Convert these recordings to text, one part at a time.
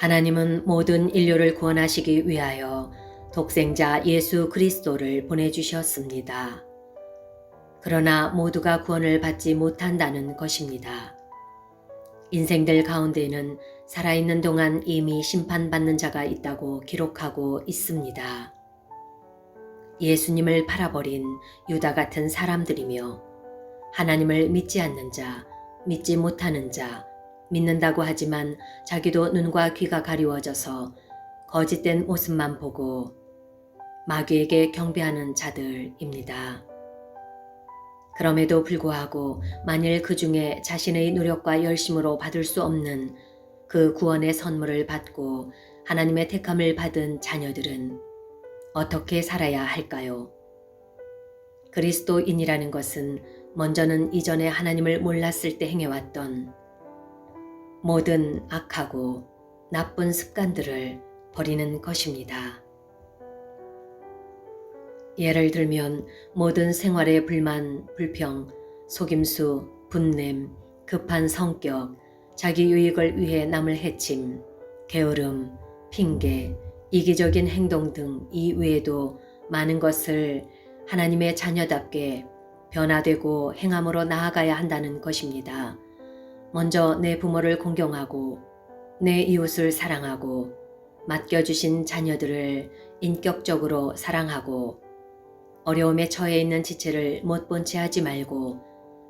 하나님은 모든 인류를 구원하시기 위하여 독생자 예수 그리스도를 보내주셨습니다. 그러나 모두가 구원을 받지 못한다는 것입니다. 인생들 가운데는 살아있는 동안 이미 심판받는 자가 있다고 기록하고 있습니다. 예수님을 팔아버린 유다 같은 사람들이며 하나님을 믿지 않는 자, 믿지 못하는 자, 믿는다고 하지만 자기도 눈과 귀가 가리워져서 거짓된 모습만 보고 마귀에게 경배하는 자들입니다. 그럼에도 불구하고 만일 그 중에 자신의 노력과 열심으로 받을 수 없는 그 구원의 선물을 받고 하나님의 택함을 받은 자녀들은 어떻게 살아야 할까요? 그리스도인이라는 것은 먼저는 이전에 하나님을 몰랐을 때 행해왔던 모든 악하고 나쁜 습관들을 버리는 것입니다. 예를 들면 모든 생활의 불만, 불평, 속임수, 분냄, 급한 성격, 자기 유익을 위해 남을 해침, 게으름, 핑계, 이기적인 행동 등 이 외에도 많은 것을 하나님의 자녀답게 변화되고 행함으로 나아가야 한다는 것입니다. 먼저 내 부모를 공경하고 내 이웃을 사랑하고 맡겨주신 자녀들을 인격적으로 사랑하고 어려움에 처해 있는 지체를 못 본 채 하지 말고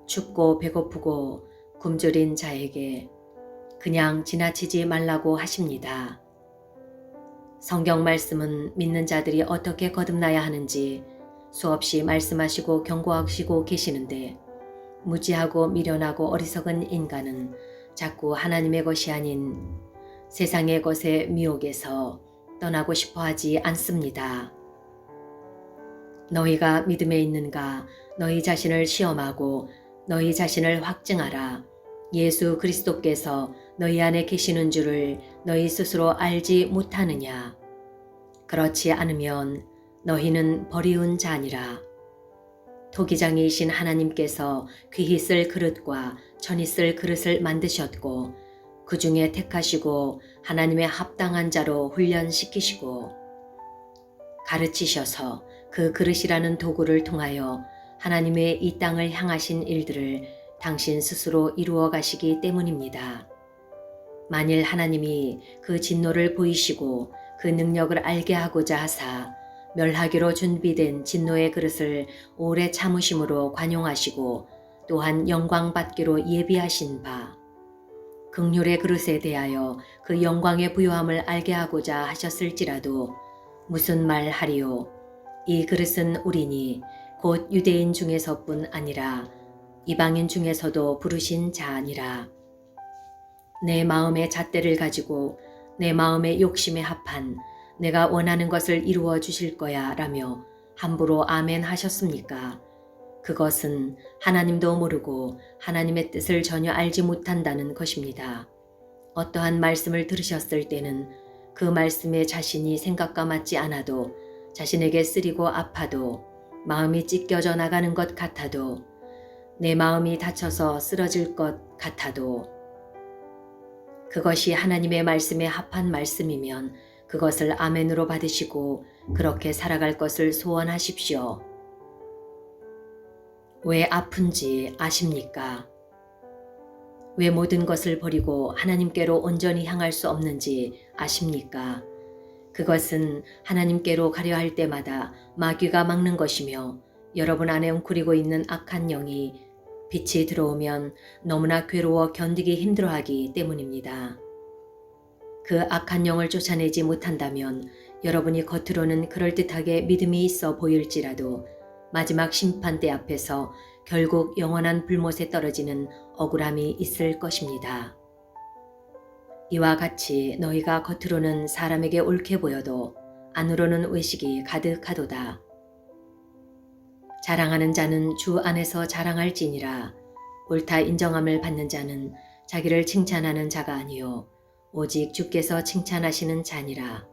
춥고 배고프고 굶주린 자에게 그냥 지나치지 말라고 하십니다. 성경 말씀은 믿는 자들이 어떻게 거듭나야 하는지 수없이 말씀하시고 경고하시고 계시는데 무지하고 미련하고 어리석은 인간은 자꾸 하나님의 것이 아닌 세상의 것의 미혹에서 떠나고 싶어 하지 않습니다. 너희가 믿음에 있는가 너희 자신을 시험하고 너희 자신을 확증하라. 예수 그리스도께서 너희 안에 계시는 줄을 너희 스스로 알지 못하느냐. 그렇지 않으면 너희는 버리운 자니라. 토기장이신 하나님께서 귀히 쓸 그릇과 천히 쓸 그릇을 만드셨고 그 중에 택하시고 하나님의 합당한 자로 훈련시키시고 가르치셔서 그 그릇이라는 도구를 통하여 하나님의 이 땅을 향하신 일들을 당신 스스로 이루어 가시기 때문입니다. 만일 하나님이 그 진노를 보이시고 그 능력을 알게 하고자 하사 멸하기로 준비된 진노의 그릇을 오래 참으심으로 관용하시고 또한 영광 받기로 예비하신 바. 극률의 그릇에 대하여 그 영광의 부요함을 알게 하고자 하셨을지라도 무슨 말 하리요? 이 그릇은 우리니 곧 유대인 중에서뿐 아니라 이방인 중에서도 부르신 자 아니라. 내 마음의 잣대를 가지고 내 마음의 욕심에 합한 내가 원하는 것을 이루어 주실 거야 라며 함부로 아멘 하셨습니까? 그것은 하나님도 모르고 하나님의 뜻을 전혀 알지 못한다는 것입니다. 어떠한 말씀을 들으셨을 때는 그 말씀에 자신이 생각과 맞지 않아도 자신에게 쓰리고 아파도 마음이 찢겨져 나가는 것 같아도 내 마음이 다쳐서 쓰러질 것 같아도 그것이 하나님의 말씀에 합한 말씀이면 그것을 아멘으로 받으시고 그렇게 살아갈 것을 소원하십시오. 왜 아픈지 아십니까? 왜 모든 것을 버리고 하나님께로 온전히 향할 수 없는지 아십니까? 그것은 하나님께로 가려 할 때마다 마귀가 막는 것이며 여러분 안에 웅크리고 있는 악한 영이 빛이 들어오면 너무나 괴로워 견디기 힘들어하기 때문입니다. 그 악한 영을 쫓아내지 못한다면 여러분이 겉으로는 그럴듯하게 믿음이 있어 보일지라도 마지막 심판대 앞에서 결국 영원한 불못에 떨어지는 억울함이 있을 것입니다. 이와 같이 너희가 겉으로는 사람에게 옳게 보여도 안으로는 외식이 가득하도다. 자랑하는 자는 주 안에서 자랑할지니라 옳다 인정함을 받는 자는 자기를 칭찬하는 자가 아니요 오직 주께서 칭찬하시는 자니라.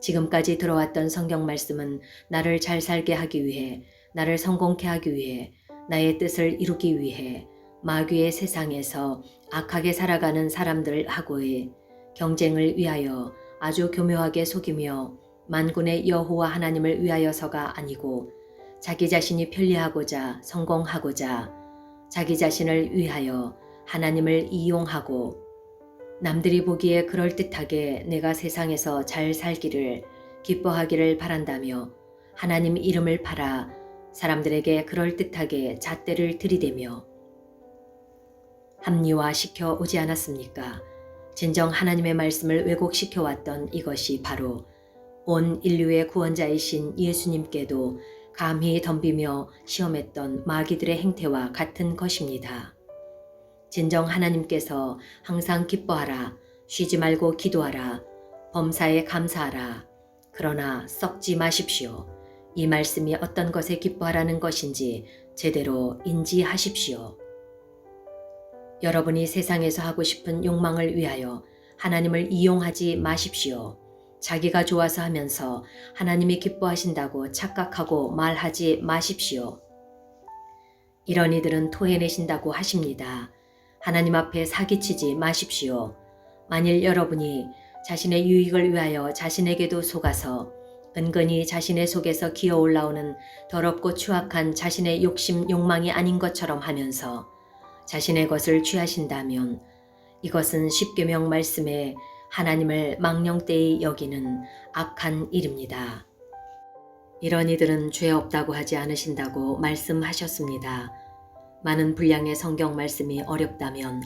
지금까지 들어왔던 성경 말씀은 나를 잘 살게 하기 위해 나를 성공케 하기 위해 나의 뜻을 이루기 위해 마귀의 세상에서 악하게 살아가는 사람들하고의 경쟁을 위하여 아주 교묘하게 속이며 만군의 여호와 하나님을 위하여서가 아니고 자기 자신이 편리하고자 성공하고자 자기 자신을 위하여 하나님을 이용하고 남들이 보기에 그럴듯하게 내가 세상에서 잘 살기를 기뻐하기를 바란다며 하나님 이름을 팔아 사람들에게 그럴듯하게 잣대를 들이대며 합리화시켜 오지 않았습니까? 진정 하나님의 말씀을 왜곡시켜 왔던 이것이 바로 온 인류의 구원자이신 예수님께도 감히 덤비며 시험했던 마귀들의 행태와 같은 것입니다. 진정 하나님께서 항상 기뻐하라, 쉬지 말고 기도하라, 범사에 감사하라. 그러나 썩지 마십시오. 이 말씀이 어떤 것에 기뻐하라는 것인지 제대로 인지하십시오. 여러분이 세상에서 하고 싶은 욕망을 위하여 하나님을 이용하지 마십시오. 자기가 좋아서 하면서 하나님이 기뻐하신다고 착각하고 말하지 마십시오. 이런 이들은 토해내신다고 하십니다. 하나님 앞에 사기치지 마십시오. 만일 여러분이 자신의 유익을 위하여 자신에게도 속아서 은근히 자신의 속에서 기어 올라오는 더럽고 추악한 자신의 욕심 욕망이 아닌 것처럼 하면서 자신의 것을 취하신다면 이것은 십계명 말씀에 하나님을 망령되이 여기는 악한 일입니다. 이런 이들은 죄 없다고 하지 않으신다고 말씀하셨습니다. 많은 분량의 성경 말씀이 어렵다면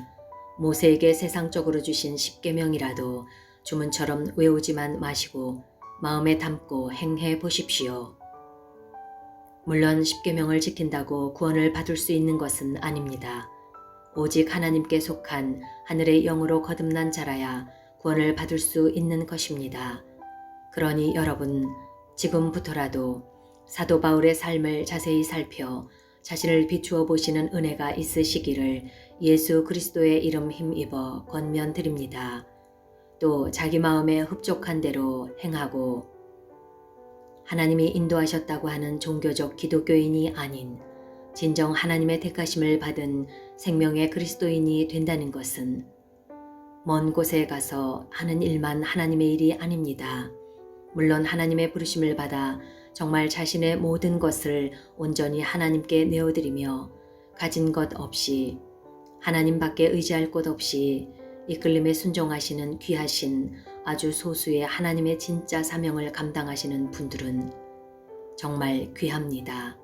모세에게 세상적으로 주신 십계명이라도 주문처럼 외우지만 마시고 마음에 담고 행해 보십시오. 물론 십계명을 지킨다고 구원을 받을 수 있는 것은 아닙니다. 오직 하나님께 속한 하늘의 영으로 거듭난 자라야 구원을 받을 수 있는 것입니다. 그러니 여러분 지금부터라도 사도 바울의 삶을 자세히 살펴 자신을 비추어 보시는 은혜가 있으시기를 예수 그리스도의 이름 힘입어 권면드립니다. 또 자기 마음에 흡족한 대로 행하고 하나님이 인도하셨다고 하는 종교적 기독교인이 아닌 진정 하나님의 택하심을 받은 생명의 그리스도인이 된다는 것은 먼 곳에 가서 하는 일만 하나님의 일이 아닙니다. 물론 하나님의 부르심을 받아 정말 자신의 모든 것을 온전히 하나님께 내어드리며 가진 것 없이 하나님밖에 의지할 곳 없이 이끌림에 순종하시는 귀하신 아주 소수의 하나님의 진짜 사명을 감당하시는 분들은 정말 귀합니다.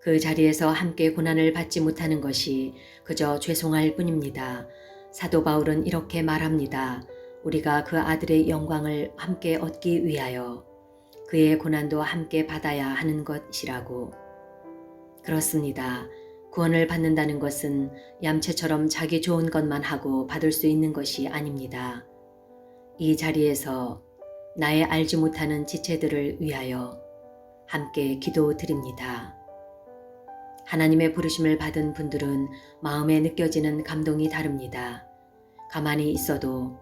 그 자리에서 함께 고난을 받지 못하는 것이 그저 죄송할 뿐입니다. 사도 바울은 이렇게 말합니다. 우리가 그 아들의 영광을 함께 얻기 위하여 그의 고난도 함께 받아야 하는 것이라고. 그렇습니다. 구원을 받는다는 것은 얌체처럼 자기 좋은 것만 하고 받을 수 있는 것이 아닙니다. 이 자리에서 나의 알지 못하는 지체들을 위하여 함께 기도 드립니다. 하나님의 부르심을 받은 분들은 마음에 느껴지는 감동이 다릅니다. 가만히 있어도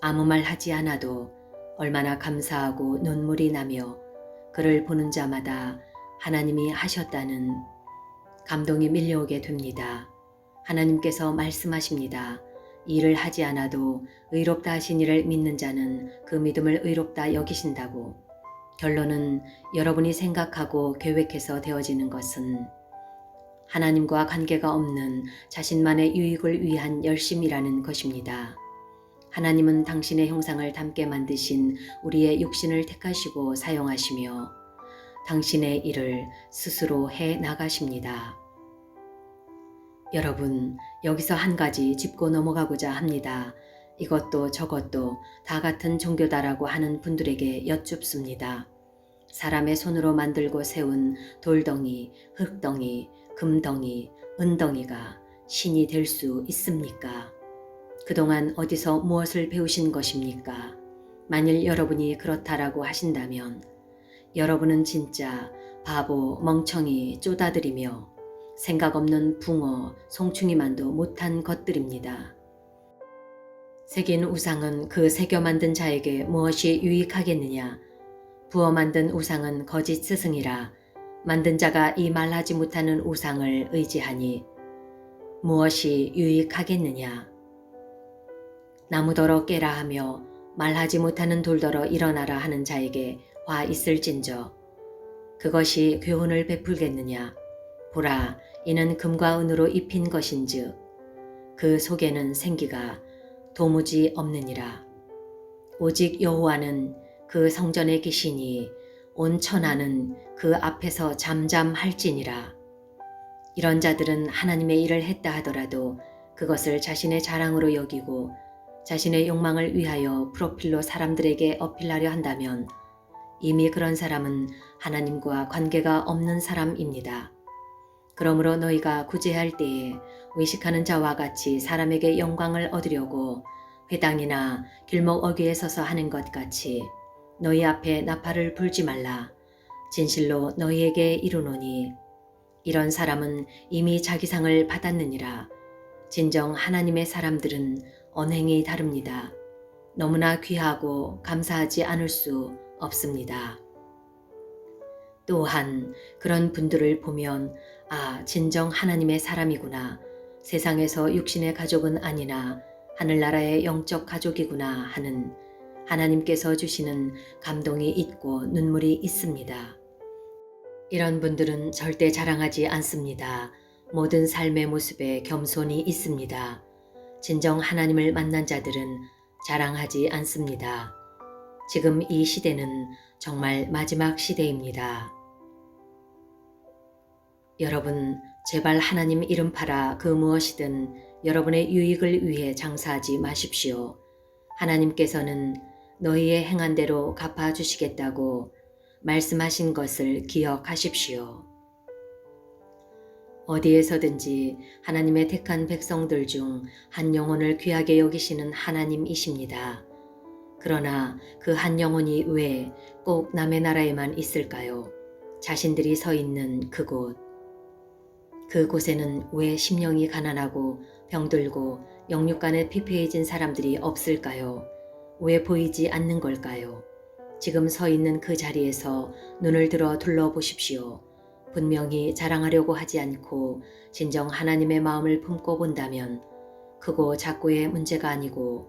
아무 말 하지 않아도 얼마나 감사하고 눈물이 나며 그를 보는 자마다 하나님이 하셨다는 감동이 밀려오게 됩니다. 하나님께서 말씀하십니다. 일을 하지 않아도 의롭다 하신 이를 믿는 자는 그 믿음을 의롭다 여기신다고. 결론은 여러분이 생각하고 계획해서 되어지는 것은 하나님과 관계가 없는 자신만의 유익을 위한 열심이라는 것입니다. 하나님은 당신의 형상을 닮게 만드신 우리의 육신을 택하시고 사용하시며 당신의 일을 스스로 해 나가십니다. 여러분, 여기서 한 가지 짚고 넘어가고자 합니다. 이것도 저것도 다 같은 종교다라고 하는 분들에게 여쭙습니다. 사람의 손으로 만들고 세운 돌덩이, 흙덩이, 금덩이, 은덩이가 신이 될 수 있습니까? 그동안 어디서 무엇을 배우신 것입니까? 만일 여러분이 그렇다라고 하신다면 여러분은 진짜 바보, 멍청이, 쪼다들이며 생각 없는 붕어, 송충이만도 못한 것들입니다. 새긴 우상은 그 새겨 만든 자에게 무엇이 유익하겠느냐? 부어 만든 우상은 거짓 스승이라 만든 자가 이 말하지 못하는 우상을 의지하니 무엇이 유익하겠느냐? 나무더러 깨라 하며 말하지 못하는 돌더러 일어나라 하는 자에게 화 있을진저. 그것이 교훈을 베풀겠느냐? 보라 이는 금과 은으로 입힌 것인즉 그 속에는 생기가 도무지 없느니라. 오직 여호와는 그 성전에 계시니 온 천하는 그 앞에서 잠잠할지니라. 이런 자들은 하나님의 일을 했다 하더라도 그것을 자신의 자랑으로 여기고 자신의 욕망을 위하여 프로필로 사람들에게 어필하려 한다면 이미 그런 사람은 하나님과 관계가 없는 사람입니다. 그러므로 너희가 구제할 때에 의식하는 자와 같이 사람에게 영광을 얻으려고 회당이나 길목 어귀에 서서 하는 것 같이 너희 앞에 나팔을 불지 말라. 진실로 너희에게 이르노니 이런 사람은 이미 자기 상을 받았느니라. 진정 하나님의 사람들은 언행이 다릅니다. 너무나 귀하고 감사하지 않을 수 없습니다. 또한 그런 분들을 보면 아, 진정 하나님의 사람이구나. 세상에서 육신의 가족은 아니나 하늘나라의 영적 가족이구나 하는 하나님께서 주시는 감동이 있고 눈물이 있습니다. 이런 분들은 절대 자랑하지 않습니다. 모든 삶의 모습에 겸손이 있습니다. 진정 하나님을 만난 자들은 자랑하지 않습니다. 지금 이 시대는 정말 마지막 시대입니다. 여러분, 제발 하나님 이름 팔아 그 무엇이든 여러분의 유익을 위해 장사하지 마십시오. 하나님께서는 너희의 행한 대로 갚아주시겠다고 말씀하신 것을 기억하십시오. 어디에서든지 하나님의 택한 백성들 중 한 영혼을 귀하게 여기시는 하나님이십니다. 그러나 그 한 영혼이 왜 꼭 남의 나라에만 있을까요? 자신들이 서 있는 그곳. 그곳에는 왜 심령이 가난하고 병들고 영육간에 피폐해진 사람들이 없을까요? 왜 보이지 않는 걸까요? 지금 서 있는 그 자리에서 눈을 들어 둘러보십시오. 분명히 자랑하려고 하지 않고 진정 하나님의 마음을 품고 본다면 크고 작고의 문제가 아니고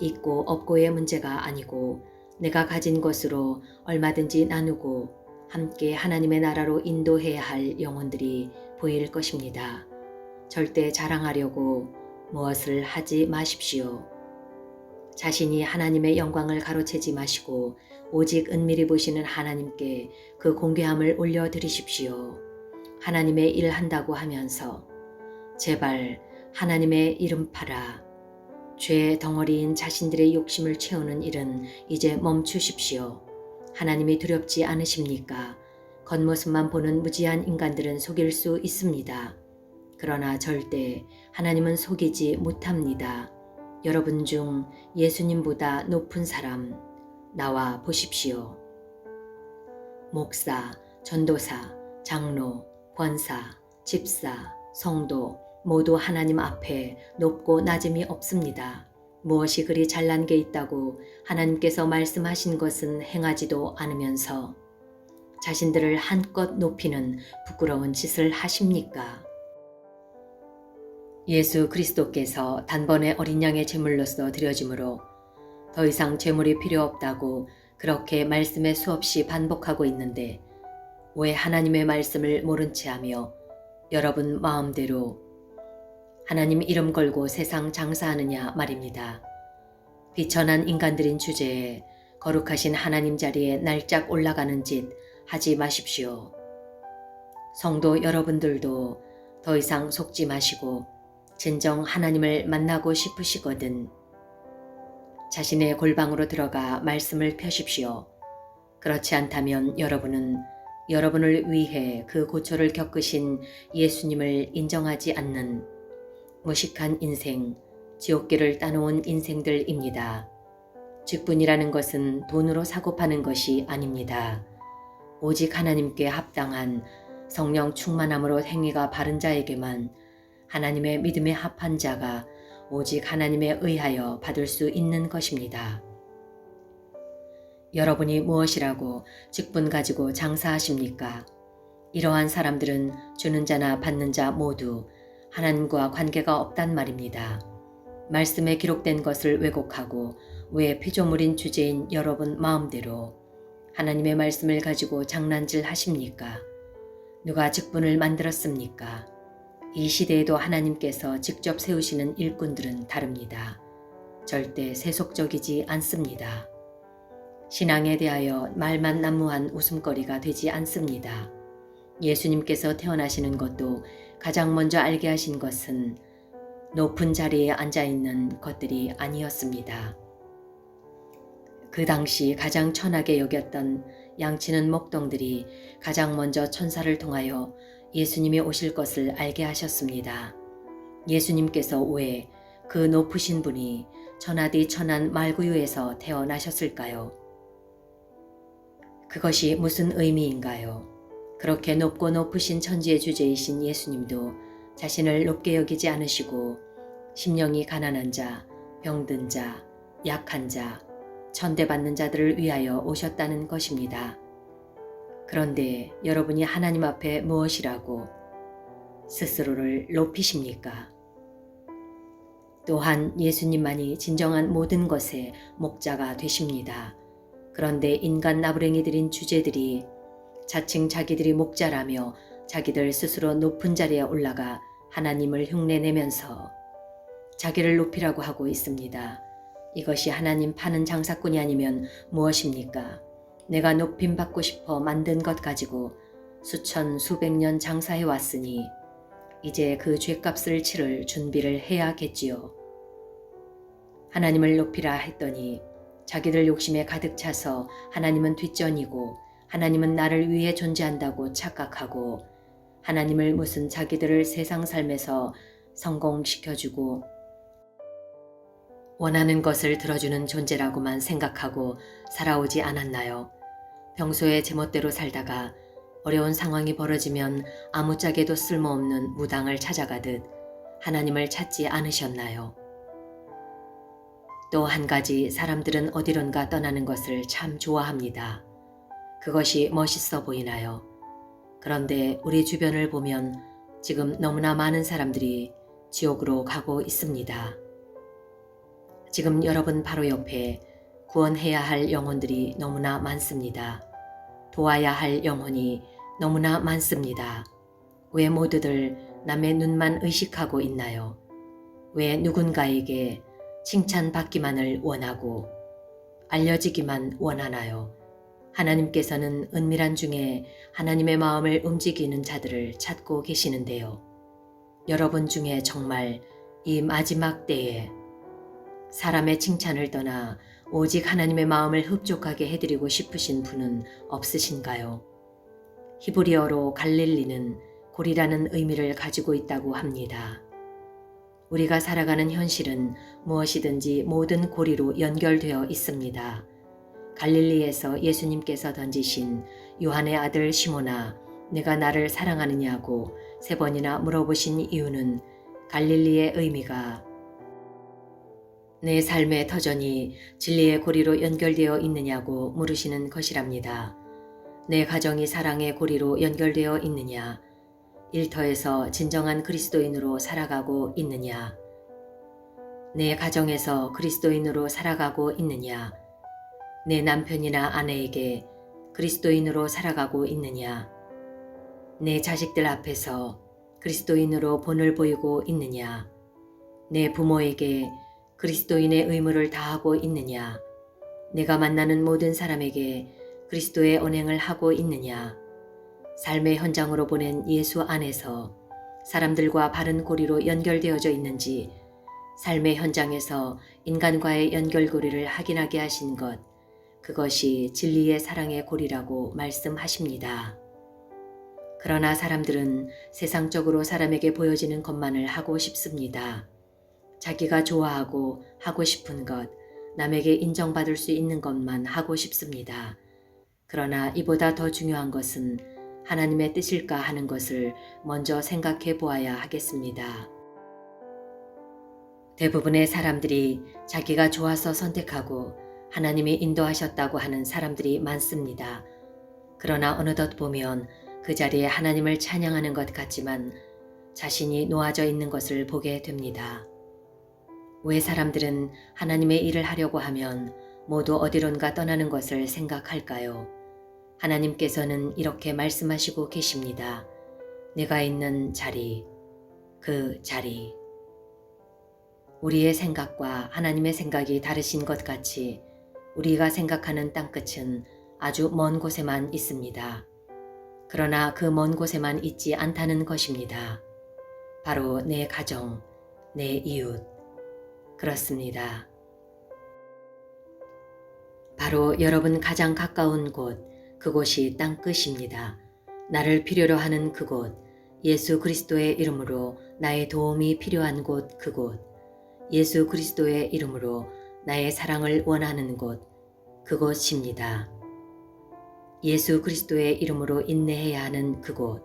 있고 없고의 문제가 아니고 내가 가진 것으로 얼마든지 나누고 함께 하나님의 나라로 인도해야 할 영혼들이 보일 것입니다. 절대 자랑하려고 무엇을 하지 마십시오. 자신이 하나님의 영광을 가로채지 마시고 오직 은밀히 보시는 하나님께 그 공개함을 올려드리십시오. 하나님의 일 한다고 하면서 제발 하나님의 이름 팔아 죄의 덩어리인 자신들의 욕심을 채우는 일은 이제 멈추십시오. 하나님이 두렵지 않으십니까? 겉모습만 보는 무지한 인간들은 속일 수 있습니다. 그러나 절대 하나님은 속이지 못합니다. 여러분 중 예수님보다 높은 사람 나와 보십시오. 목사, 전도사, 장로, 권사, 집사, 성도 모두 하나님 앞에 높고 낮음이 없습니다. 무엇이 그리 잘난 게 있다고 하나님께서 말씀하신 것은 행하지도 않으면서 자신들을 한껏 높이는 부끄러운 짓을 하십니까? 예수 그리스도께서 단번에 어린 양의 제물로서 드려짐으로 더 이상 제물이 필요 없다고 그렇게 말씀에 수없이 반복하고 있는데 왜 하나님의 말씀을 모른 채 하며 여러분 마음대로 하나님 이름 걸고 세상 장사하느냐 말입니다. 비천한 인간들인 주제에 거룩하신 하나님 자리에 날짝 올라가는 짓 하지 마십시오. 성도 여러분들도 더 이상 속지 마시고 진정 하나님을 만나고 싶으시거든 자신의 골방으로 들어가 말씀을 펴십시오. 그렇지 않다면 여러분은 여러분을 위해 그 고초를 겪으신 예수님을 인정하지 않는 무식한 인생, 지옥길을 따놓은 인생들입니다. 직분이라는 것은 돈으로 사고 파는 것이 아닙니다. 오직 하나님께 합당한 성령 충만함으로 행위가 바른 자에게만 하나님의 믿음에 합한 자가 오직 하나님에 의하여 받을 수 있는 것입니다. 여러분이 무엇이라고 직분 가지고 장사하십니까? 이러한 사람들은 주는 자나 받는 자 모두 하나님과 관계가 없단 말입니다. 말씀에 기록된 것을 왜곡하고 왜 피조물인 주제인 여러분 마음대로 하나님의 말씀을 가지고 장난질 하십니까? 누가 직분을 만들었습니까? 이 시대에도 하나님께서 직접 세우시는 일꾼들은 다릅니다. 절대 세속적이지 않습니다. 신앙에 대하여 말만 난무한 웃음거리가 되지 않습니다. 예수님께서 태어나시는 것도 가장 먼저 알게 하신 것은 높은 자리에 앉아 있는 것들이 아니었습니다. 그 당시 가장 천하게 여겼던 양치는 목동들이 가장 먼저 천사를 통하여 예수님이 오실 것을 알게 하셨습니다. 예수님께서 왜 그 높으신 분이 천하디 천한 말구유에서 태어나셨을까요? 그것이 무슨 의미인가요? 그렇게 높고 높으신 천지의 주제이신 예수님도 자신을 높게 여기지 않으시고 심령이 가난한 자, 병든 자, 약한 자, 천대받는 자들을 위하여 오셨다는 것입니다. 그런데 여러분이 하나님 앞에 무엇이라고 스스로를 높이십니까? 또한 예수님만이 진정한 모든 것의 목자가 되십니다. 그런데 인간 나부랭이들인 주제들이 자칭 자기들이 목자라며 자기들 스스로 높은 자리에 올라가 하나님을 흉내내면서 자기를 높이라고 하고 있습니다. 이것이 하나님 파는 장사꾼이 아니면 무엇입니까? 내가 높임 받고 싶어 만든 것 가지고 수천 수백 년 장사해 왔으니 이제 그 죄값을 치를 준비를 해야겠지요. 하나님을 높이라 했더니 자기들 욕심에 가득 차서 하나님은 뒷전이고 하나님은 나를 위해 존재한다고 착각하고 하나님을 무슨 자기들을 세상 삶에서 성공시켜주고 원하는 것을 들어주는 존재라고만 생각하고 살아오지 않았나요? 평소에 제멋대로 살다가 어려운 상황이 벌어지면 아무짝에도 쓸모없는 무당을 찾아가듯 하나님을 찾지 않으셨나요? 또 한 가지 사람들은 어디론가 떠나는 것을 참 좋아합니다. 그것이 멋있어 보이나요? 그런데 우리 주변을 보면 지금 너무나 많은 사람들이 지옥으로 가고 있습니다. 지금 여러분 바로 옆에 구원해야 할 영혼들이 너무나 많습니다. 도와야 할 영혼이 너무나 많습니다. 왜 모두들 남의 눈만 의식하고 있나요? 왜 누군가에게 칭찬받기만을 원하고 알려지기만 원하나요? 하나님께서는 은밀한 중에 하나님의 마음을 움직이는 자들을 찾고 계시는데요. 여러분 중에 정말 이 마지막 때에 사람의 칭찬을 떠나 오직 하나님의 마음을 흡족하게 해드리고 싶으신 분은 없으신가요? 히브리어로 갈릴리는 골이라는 의미를 가지고 있다고 합니다. 우리가 살아가는 현실은 무엇이든지 모든 고리로 연결되어 있습니다. 갈릴리에서 예수님께서 던지신 요한의 아들 시모나 내가 나를 사랑하느냐고 세 번이나 물어보신 이유는 갈릴리의 의미가 내 삶의 터전이 진리의 고리로 연결되어 있느냐고 물으시는 것이랍니다. 내 가정이 사랑의 고리로 연결되어 있느냐? 일터에서 진정한 그리스도인으로 살아가고 있느냐? 내 가정에서 그리스도인으로 살아가고 있느냐? 내 남편이나 아내에게 그리스도인으로 살아가고 있느냐? 내 자식들 앞에서 그리스도인으로 본을 보이고 있느냐? 내 부모에게 그리스도인의 의무를 다하고 있느냐? 내가 만나는 모든 사람에게 그리스도의 언행을 하고 있느냐? 삶의 현장으로 보낸 예수 안에서 사람들과 바른 고리로 연결되어져 있는지 삶의 현장에서 인간과의 연결고리를 확인하게 하신 것, 그것이 진리의 사랑의 고리라고 말씀하십니다. 그러나 사람들은 세상적으로 사람에게 보여지는 것만을 하고 싶습니다. 자기가 좋아하고 하고 싶은 것, 남에게 인정받을 수 있는 것만 하고 싶습니다. 그러나 이보다 더 중요한 것은 하나님의 뜻일까 하는 것을 먼저 생각해 보아야 하겠습니다. 대부분의 사람들이 자기가 좋아서 선택하고 하나님이 인도하셨다고 하는 사람들이 많습니다. 그러나 어느덧 보면 그 자리에 하나님을 찬양하는 것 같지만 자신이 놓아져 있는 것을 보게 됩니다. 왜 사람들은 하나님의 일을 하려고 하면 모두 어디론가 떠나는 것을 생각할까요? 하나님께서는 이렇게 말씀하시고 계십니다. 내가 있는 자리, 그 자리. 우리의 생각과 하나님의 생각이 다르신 것 같이 우리가 생각하는 땅끝은 아주 먼 곳에만 있습니다. 그러나 그 먼 곳에만 있지 않다는 것입니다. 바로 내 가정, 내 이웃. 그렇습니다. 바로 여러분 가장 가까운 곳, 그곳이 땅끝입니다. 나를 필요로 하는 그곳, 예수 그리스도의 이름으로 나의 도움이 필요한 곳, 그곳, 예수 그리스도의 이름으로 나의 사랑을 원하는 곳, 그곳입니다. 예수 그리스도의 이름으로 인내해야 하는 그곳,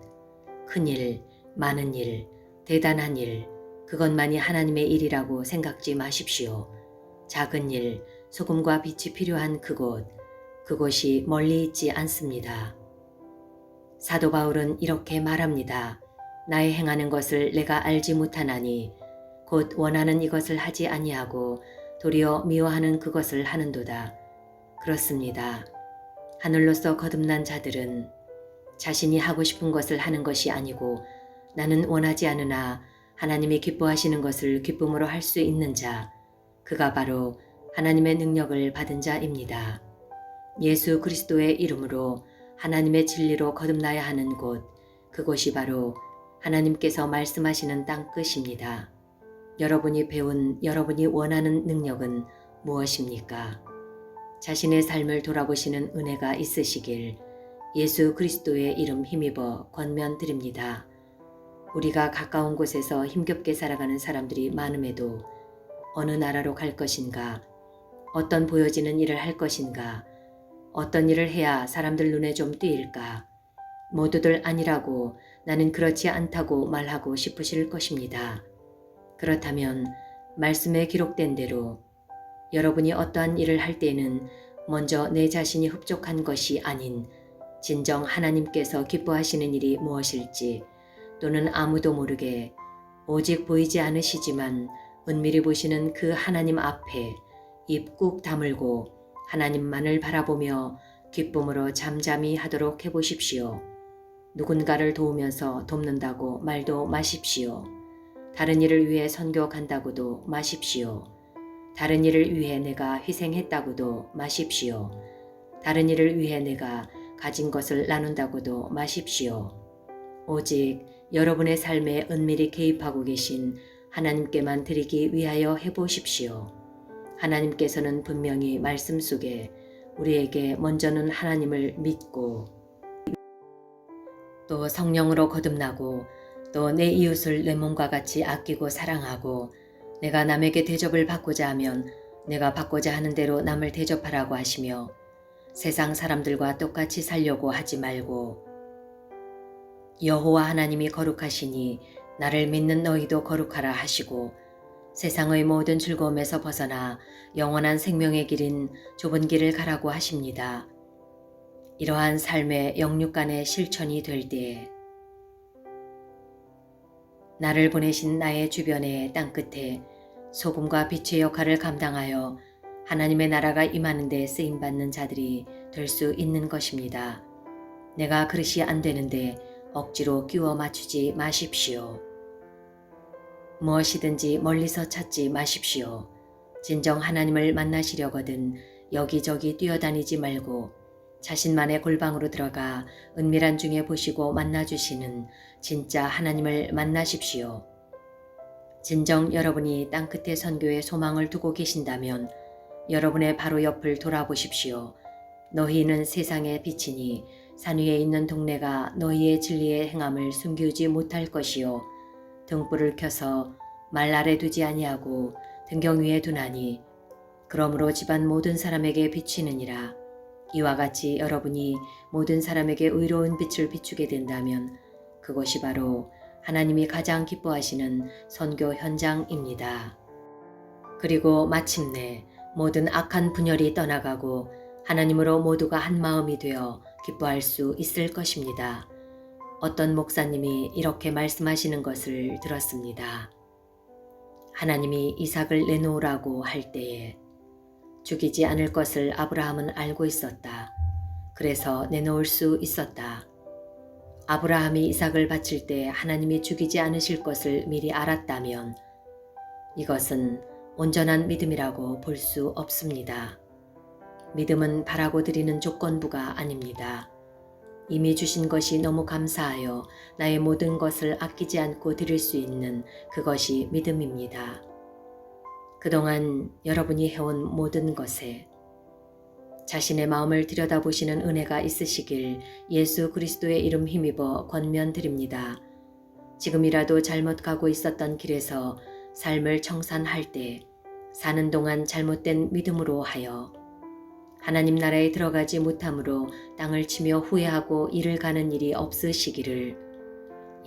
큰 일, 많은 일, 대단한 일, 그것만이 하나님의 일이라고 생각지 마십시오. 작은 일, 소금과 빛이 필요한 그곳, 그곳이 멀리 있지 않습니다. 사도 바울은 이렇게 말합니다. 나의 행하는 것을 내가 알지 못하나니 곧 원하는 이것을 하지 아니하고 도리어 미워하는 그것을 하는도다. 그렇습니다. 하늘로서 거듭난 자들은 자신이 하고 싶은 것을 하는 것이 아니고 나는 원하지 않으나 하나님이 기뻐하시는 것을 기쁨으로 할 수 있는 자, 그가 바로 하나님의 능력을 받은 자입니다. 예수 그리스도의 이름으로 하나님의 진리로 거듭나야 하는 곳, 그곳이 바로 하나님께서 말씀하시는 땅 끝입니다. 여러분이 배운 여러분이 원하는 능력은 무엇입니까? 자신의 삶을 돌아보시는 은혜가 있으시길 예수 그리스도의 이름 힘입어 권면드립니다. 우리가 가까운 곳에서 힘겹게 살아가는 사람들이 많음에도 어느 나라로 갈 것인가, 어떤 보여지는 일을 할 것인가, 어떤 일을 해야 사람들 눈에 좀 띄일까, 모두들 아니라고 나는 그렇지 않다고 말하고 싶으실 것입니다. 그렇다면 말씀에 기록된 대로 여러분이 어떠한 일을 할 때는 먼저 내 자신이 흡족한 것이 아닌 진정 하나님께서 기뻐하시는 일이 무엇일지 또는 아무도 모르게 오직 보이지 않으시지만 은밀히 보시는 그 하나님 앞에 입 꾹 다물고 하나님만을 바라보며 기쁨으로 잠잠히 하도록 해보십시오. 누군가를 도우면서 돕는다고 말도 마십시오. 다른 일을 위해 선교 간다고도 마십시오. 다른 일을 위해 내가 희생했다고도 마십시오. 다른 일을 위해 내가 가진 것을 나눈다고도 마십시오. 오직 여러분의 삶에 은밀히 개입하고 계신 하나님께만 드리기 위하여 해보십시오. 하나님께서는 분명히 말씀 속에 우리에게 먼저는 하나님을 믿고 또 성령으로 거듭나고 또 내 이웃을 내 몸과 같이 아끼고 사랑하고 내가 남에게 대접을 받고자 하면 내가 받고자 하는 대로 남을 대접하라고 하시며 세상 사람들과 똑같이 살려고 하지 말고 여호와 하나님이 거룩하시니 나를 믿는 너희도 거룩하라 하시고 세상의 모든 즐거움에서 벗어나 영원한 생명의 길인 좁은 길을 가라고 하십니다. 이러한 삶의 영육간의 실천이 될 때에 나를 보내신 나의 주변의 땅끝에 소금과 빛의 역할을 감당하여 하나님의 나라가 임하는 데 쓰임받는 자들이 될 수 있는 것입니다. 내가 그릇이 안 되는데 억지로 끼워 맞추지 마십시오. 무엇이든지 멀리서 찾지 마십시오. 진정 하나님을 만나시려거든 여기저기 뛰어다니지 말고 자신만의 골방으로 들어가 은밀한 중에 보시고 만나주시는 진짜 하나님을 만나십시오. 진정 여러분이 땅끝의 선교에 소망을 두고 계신다면 여러분의 바로 옆을 돌아보십시오. 너희는 세상의 빛이니 산 위에 있는 동네가 너희의 진리의 행함을 숨기지 못할 것이요. 등불을 켜서 말 아래 두지 아니하고 등경 위에 두나니 그러므로 집안 모든 사람에게 비치느니라. 이와 같이 여러분이 모든 사람에게 의로운 빛을 비추게 된다면 그것이 바로 하나님이 가장 기뻐하시는 선교 현장입니다. 그리고 마침내 모든 악한 분열이 떠나가고 하나님으로 모두가 한 마음이 되어 기뻐할 수 있을 것입니다. 어떤 목사님이 이렇게 말씀하시는 것을 들었습니다. 하나님이 이삭을 내놓으라고 할 때에 죽이지 않을 것을 아브라함은 알고 있었다. 그래서 내놓을 수 있었다. 아브라함이 이삭을 바칠 때 하나님이 죽이지 않으실 것을 미리 알았다면 이것은 온전한 믿음이라고 볼 수 없습니다. 믿음은 바라고 드리는 조건부가 아닙니다. 이미 주신 것이 너무 감사하여 나의 모든 것을 아끼지 않고 드릴 수 있는 그것이 믿음입니다. 그동안 여러분이 해온 모든 것에 자신의 마음을 들여다보시는 은혜가 있으시길 예수 그리스도의 이름 힘입어 권면드립니다. 지금이라도 잘못 가고 있었던 길에서 삶을 청산할 때 사는 동안 잘못된 믿음으로 하여 하나님 나라에 들어가지 못함으로 땅을 치며 후회하고 이를 가는 일이 없으시기를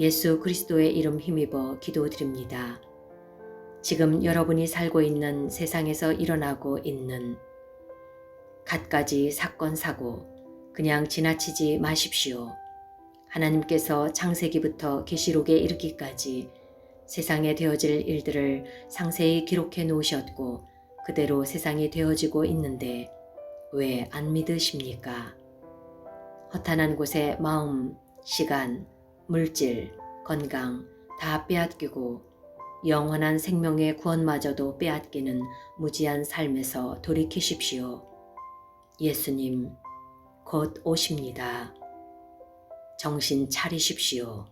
예수 그리스도의 이름 힘입어 기도드립니다. 지금 여러분이 살고 있는 세상에서 일어나고 있는 갖가지 사건 사고 그냥 지나치지 마십시오. 하나님께서 창세기부터 계시록에 이르기까지 세상에 되어질 일들을 상세히 기록해 놓으셨고 그대로 세상이 되어지고 있는데 왜 안 믿으십니까? 허탄한 곳에 마음, 시간, 물질, 건강 다 빼앗기고 영원한 생명의 구원마저도 빼앗기는 무지한 삶에서 돌이키십시오. 예수님, 곧 오십니다. 정신 차리십시오.